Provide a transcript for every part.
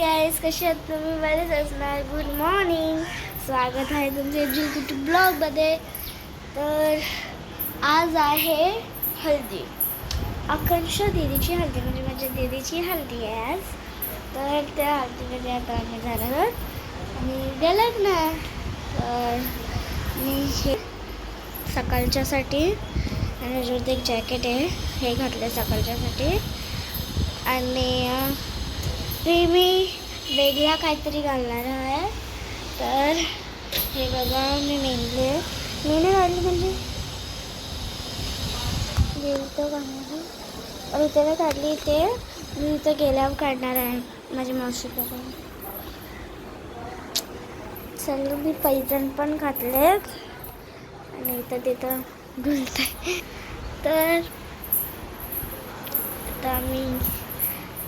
Guys कशी आहात तुम्ही? बरेच असणार गुड मॉर्निंग स्वागत आहे तुमच्या जुलकुटी ब्लॉगमध्ये तर आज आहे हल्दी आकांक्षा दिदीची हल्दी म्हणजे माझ्या दिदीची हल्दी आहे आज. तर त्या हल्दीमध्ये आता आम्ही झालं आणि गेलं ना? तर मी हे सकाळच्यासाठी आणि याच्यावरती एक जॅकेट आहे. हे घातलं सकाळच्यासाठी. आणि अं, ते मी वेगळा काहीतरी घालणार आहे. तर हे बघा मी मेनले मेहंदी म्हणजे? काढली म्हणजे? गेलतो काढणार इथे काढली ते मी इथं गेल्यावर काढणार आहे माझ्या मावशीकडून चल मी पैजण पण घातले आणि इथं तिथं घुलत. तर आता मी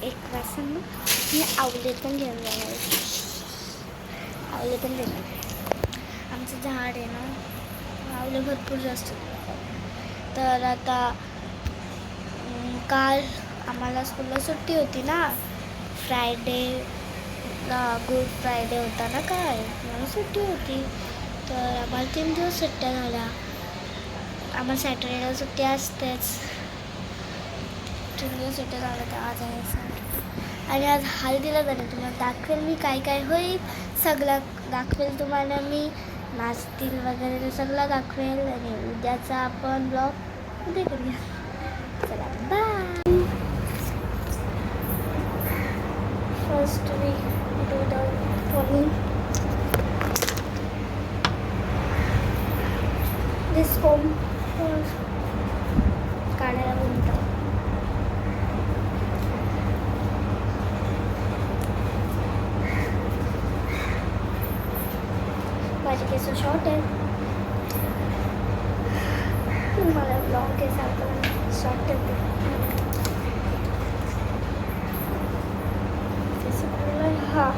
एक वाजता मी आवले पण घेऊन जाणार आवले पण घेणार आमचं झाड आहे ना आवले भरपूर जास्त तर आता काल आम्हाला स्कूलला सुट्टी होती ना फ्रायडे गुड फ्रायडे होता ना काय मला सुट्टी होती तर आम्हाला तीन दिवस सुट्ट्या झाल्या आम्हाला सॅटर्डेला सुट्टी असतेच तीन दिवस सुट्ट्या झाल्या तर आज आहे सर आणि आज हळदीला जाणे तुम्हाला दाखवेल मी काय काय होईल. सगळं दाखवेल तुम्हाला मी. नाचतील वगैरे ते सगळं दाखवेल आणि उद्याचा आपण ब्लॉग उद्या करूया. चला bye first we do the following this home काढायला बोलतो माझे केस शॉर्ट आहे मला लॉंग केस आवडतात शॉर्ट आहे हा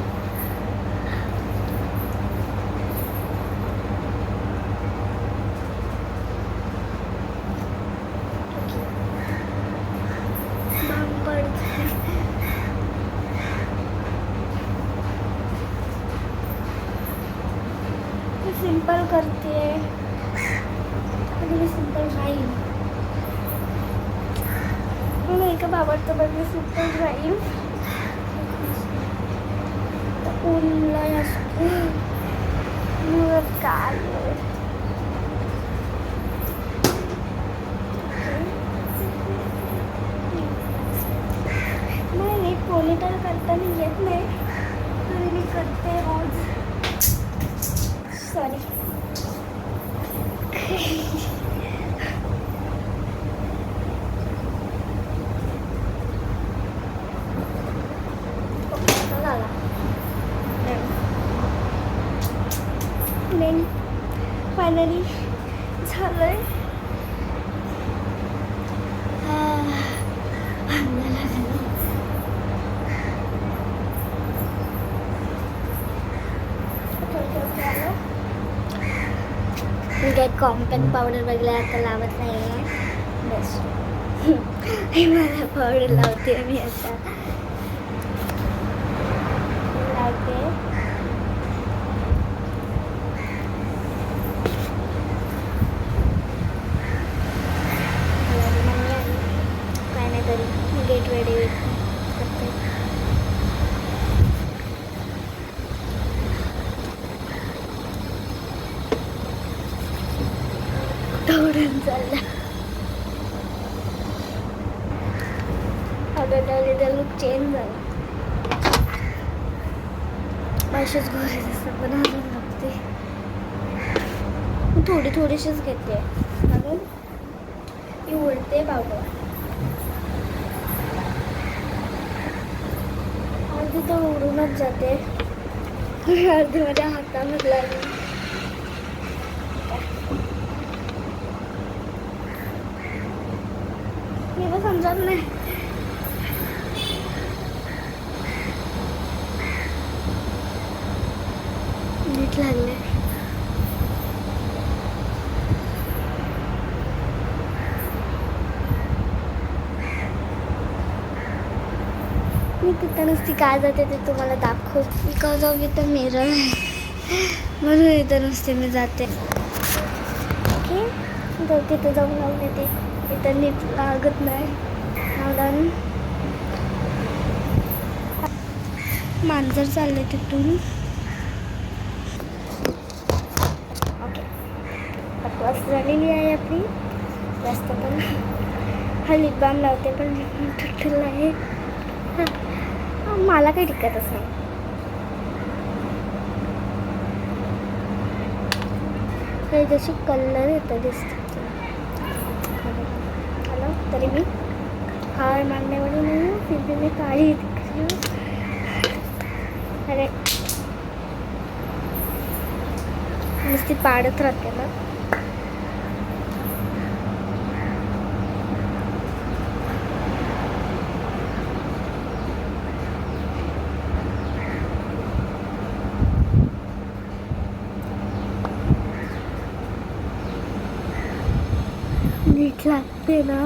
सिंपल करते. आणि मी सिंपल राहील. मेकअप आवडतो पण मी सिंपल राहील. ऊनला असतो. मग काय नाही नाही करताना येत नाही. तरी मी करते रोज. सॉरी मेन फायनली झालंय मी काय कॉम्पॅक्ट पावडर वगैरे आता लावत नाही आहे बस हे मला पावडर लावते मी आता लावते मला मम्मी आली. काय नाही तरी गेट रेडी करते तेवढं चालला अगं लुक चेंज झाला. अशीच गोरे दिसत पण अजून लागते थोडी थोडीशीच घेते. कारण ती उलटे बाबा. अर्धी तर उडूनच जाते. अर्धी माझ्या हातामध्ये लागली. मी पण समजत नाही. झाले. मी तिथं नुसती काय जाते ते तुम्हाला दाखव बिकॉज ऑफ इथं मिरर म्हणून इथं नुसते मी जाते. ओके? तर तिथं जाऊन लावून येते. इथं नीट लागत नाही. म्हणून मांजर चालले तिथून. बस झालेली आहे आपली. जास्त पण. हा लिप बाम लावते पण तुटलेला आहे. मला काही टिकतच नाही. काही जशी कलर येतं दिसत. हॅलो तरी मी हार मांडण्यावाली नाही फिर भी मी काळी अरे. नुसती पाडत राहते ना. नीट लागते ना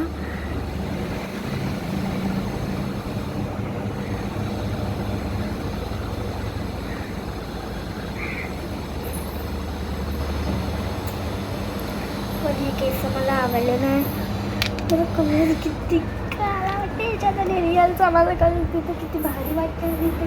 पण हे केस मला आवडले नाही तर कलर किती काळा वाटते याच्यात आणि रिअलचा माझा कलर तिथे किती भारी वाटते आणि इथे कसं वाटते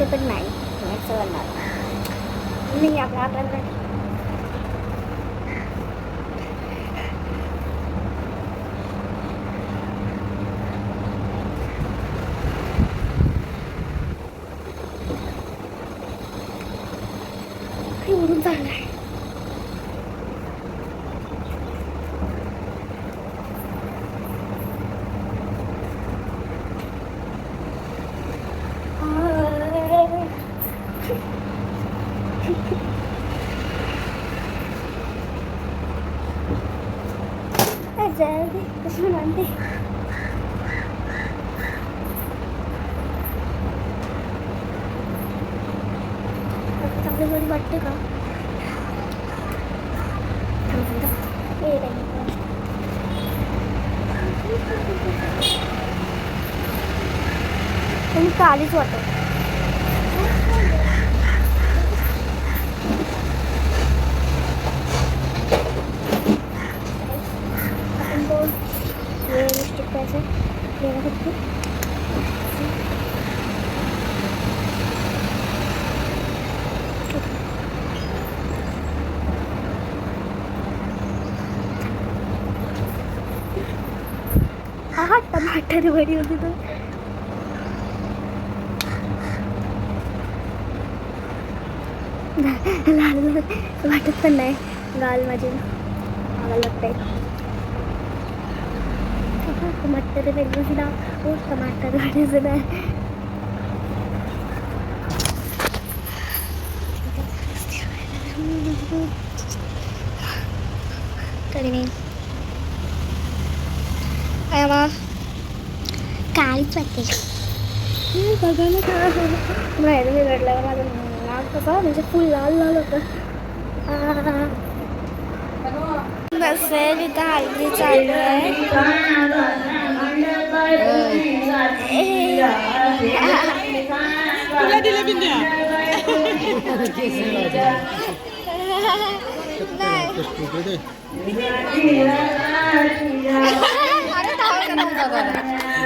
จะเป็นไหนถึงจนเป็นไหนไม่อยากรับแล้วลย പട്ടുക എനിക്ക് കാലിച്ച് പട്ടും അപ്പോൾ ഇഷ്ടപ്പെട്ട टमाटर वडी होती तर. लाल वाटत पण नाही. गाल माझी. गाल लागतंय टमाटर वेगळं ना हो टमाटर गाडीचं नाही. तरी मी काय काळीच वाटते बघा ना. का नाही मी रडल्यावर माझं नाक कसं म्हणजे फुल लाल लाल होतं. नसेल इथं हल्दी चालू आहे.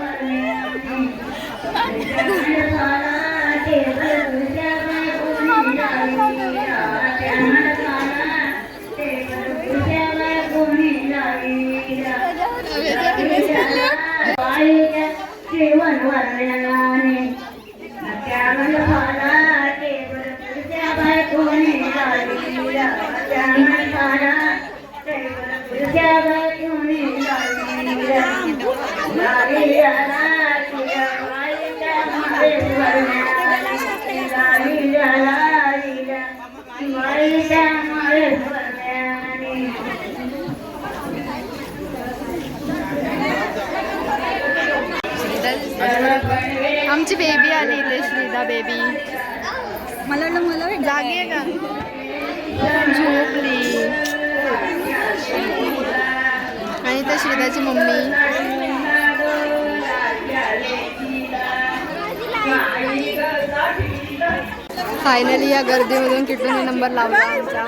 झोपली. आणि त्या श्रीदाची मम्मी. फायनली या गर्दीमधून किटूने नंबर लावला आमचा.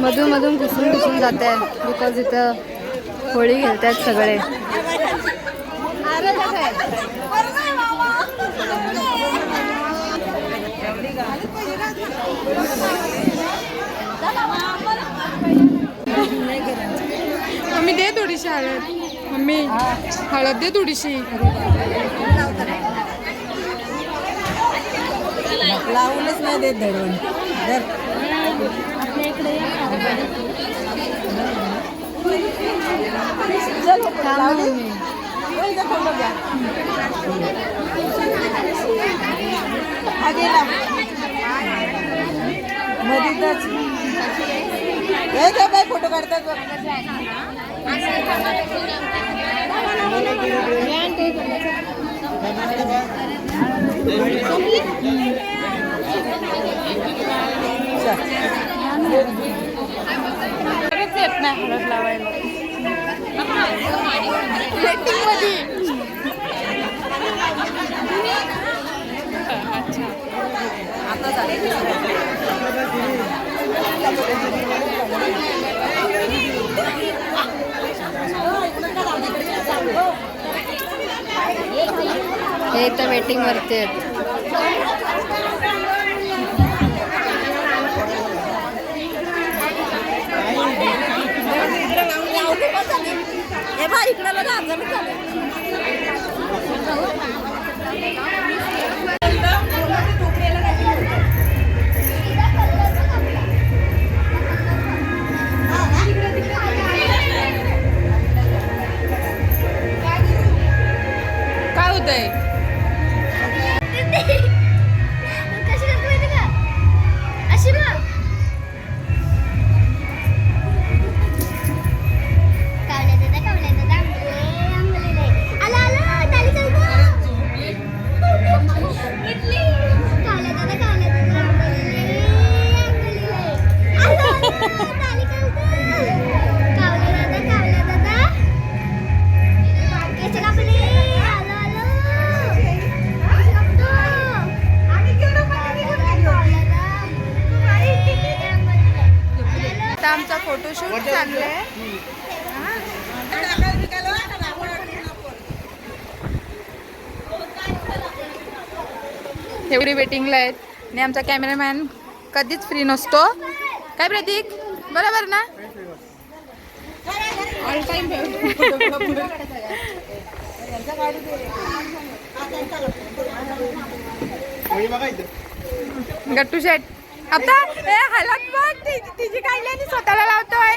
मधून मधून घुसून घुसून जात आहे बिकॉज इथं होळी खेळतात सगळे. मम्मी दे थोडीशी हळद. मम्मी हळद दे थोडीशी. लावूनच नाही देत धरून धर हा गेला मधीतच. बाई फोटो काढतात येत नाही हळद लावायला Lighting मध्ये. हे तर वेटिंग वरती आहेत. इकडे बघा वगैरे वेटिंगला आहेत. आणि आमचा कॅमेरामॅन कधीच फ्री नसतो. काय प्रतीक? बरोबर ना? गट्टू शेट. आता? ए हलत बघ. ति- तिची काढली आणि स्वतःला लावतोय.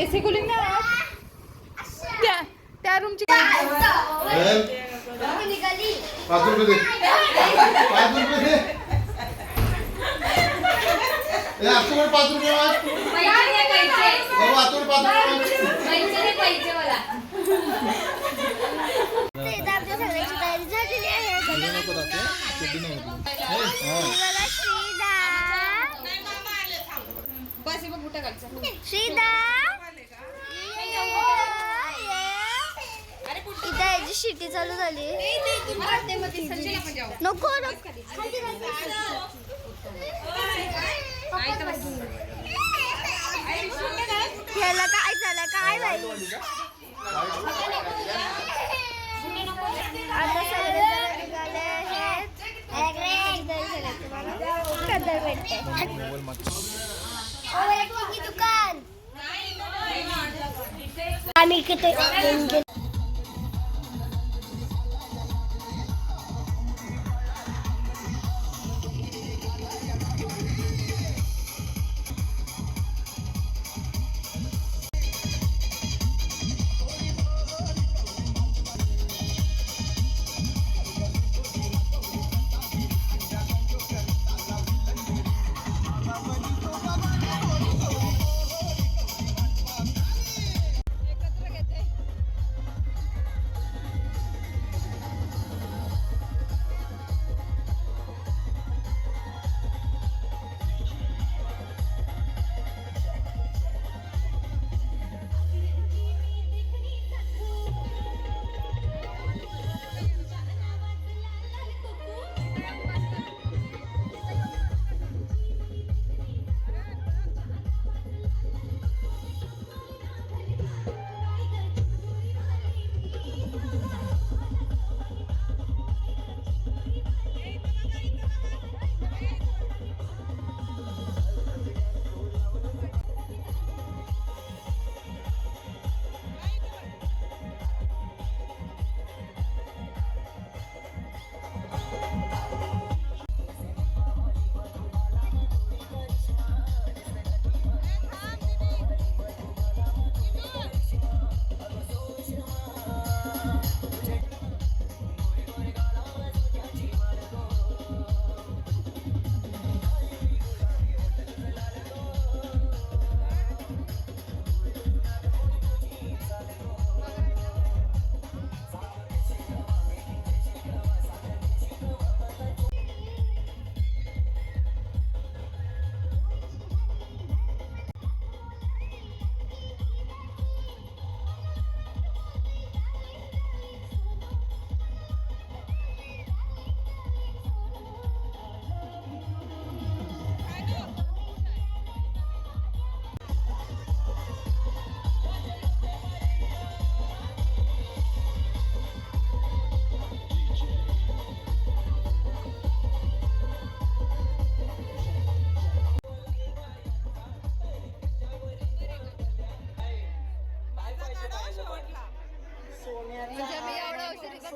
एसी कुलिंग ना त्या त्या रूमची पाच रुपये दे. पाच रुपये पाच रुपये माग. बाबा, आजच्याकडे पाच रुपये माग. आमच्या सगळ्याची तयारी झालेली आहे श्रीदा श्रीदा शिटी चालू झाली. नको ह्याला काय झालं? काय नाही आता सगळे निघाले आहेत. कदर भेटते. दुकान आम्ही किती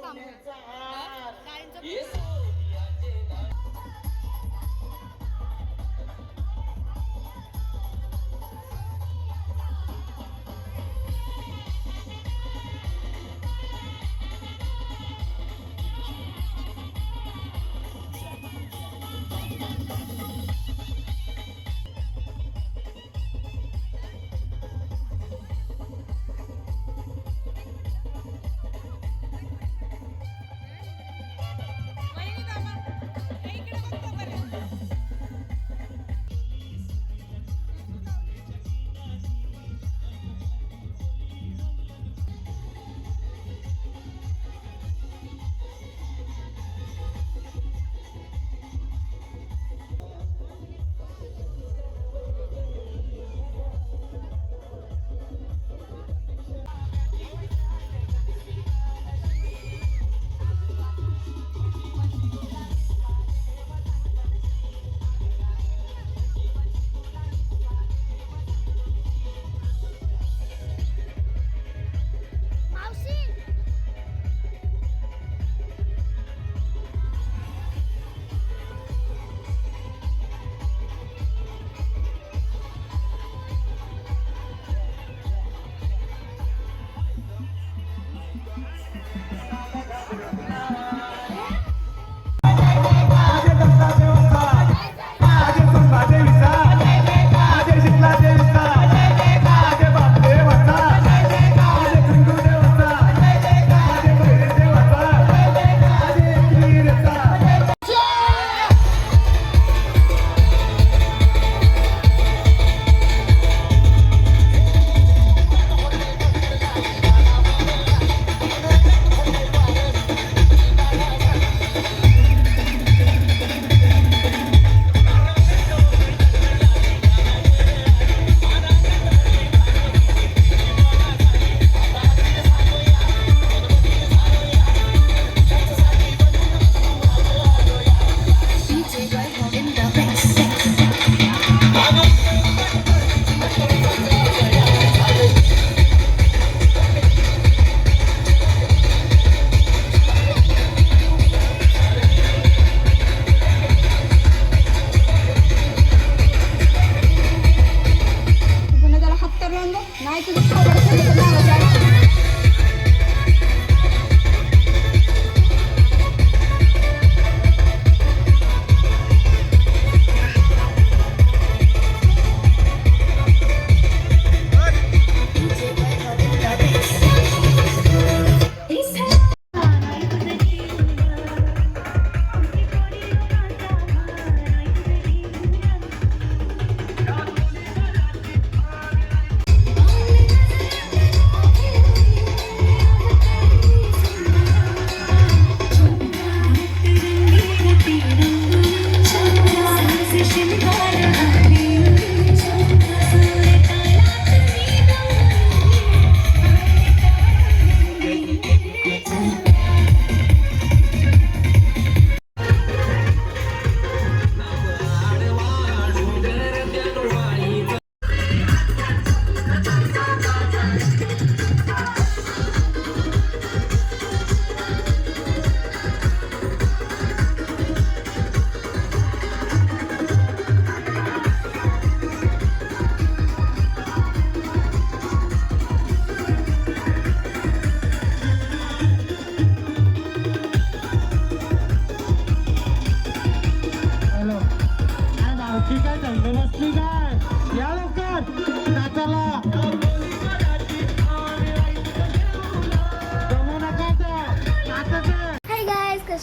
काम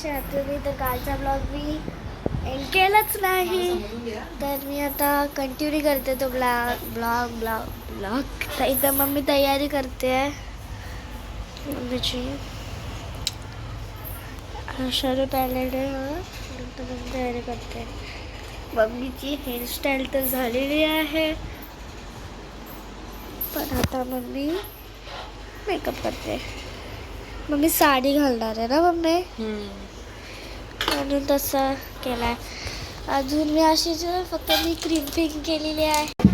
कसे तुम्ही तर कालचा ब्लॉग मी एंड केलाच नाही. तर मी आता कंटिन्यू करते तो ब्लॉग ब्लॉग ब्लॉग ब्लॉग तर इथं मम्मी तयारी करते. आहे मम्मीची शरू पॅलेट आहे तर मम्मी तयारी करते. मम्मीची हेअरस्टाईल तर झालेली आहे. पण आता मम्मी मेकअप करते. मम्मी साडी घालणार आहे ना मम्मी? म्हणून तसं केलं आहे अजून मी अशीच फक्त मी क्रीम पिंक केलेली आहे.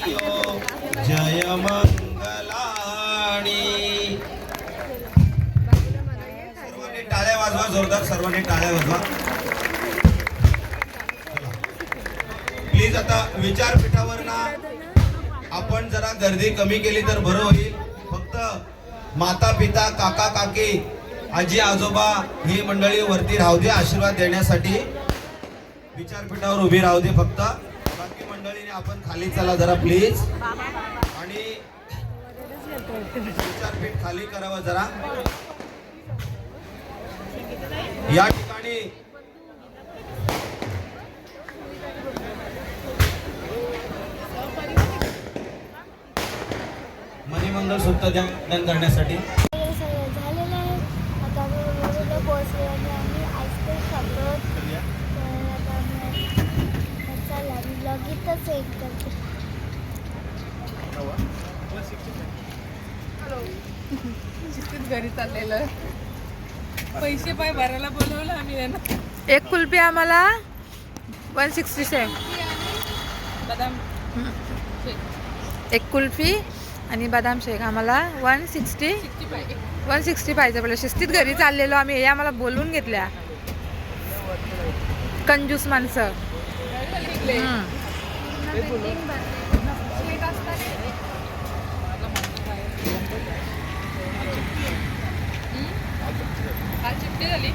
जय मंगलाणी सर्वांनी टाळ्या वाजवा जोरदार सर्वांनी टाळ्या वाजवा. प्लीज आता विचारपीठावर ना आपण जरा गर्दी कमी केली तर बरं होईल. फक्त माता पिता काका काकी आजी आजोबा ही मंडळी वरती राहू दे आशीर्वाद देण्यासाठी विचारपीठावर उभी राहू दे फक्त. आपण खाली चला जरा प्लीज आणि विचारपीठ खाली करावं जरा. या ठिकाणी मणिमंगल सुद्धा ध्यान करण्यासाठी हे सगळं झालेलं आहे आता आम्ही मुंबईला पोहोचलो आणि आम्ही आईस्क्रीम खातो तर आता आम्ही चला मी ब्लॉग इथंच एक करते घरी चाललेलं पैसे पाय भरायला बोलवलं आम्ही एक कुल्फी आम्हाला वन सिक्स्टी सेवन बदाम एक कुल्फी आणि बदाम शेक आम्हाला वन सिक्स्टी वन सिक्स्टी पाहिजे बोला शिस्तीत घरी चाललेलो आम्ही. हे आम्हाला बोलवून घेतल्या. कंजूस माणसं. हम्म. काल चिठ्ठी झाली.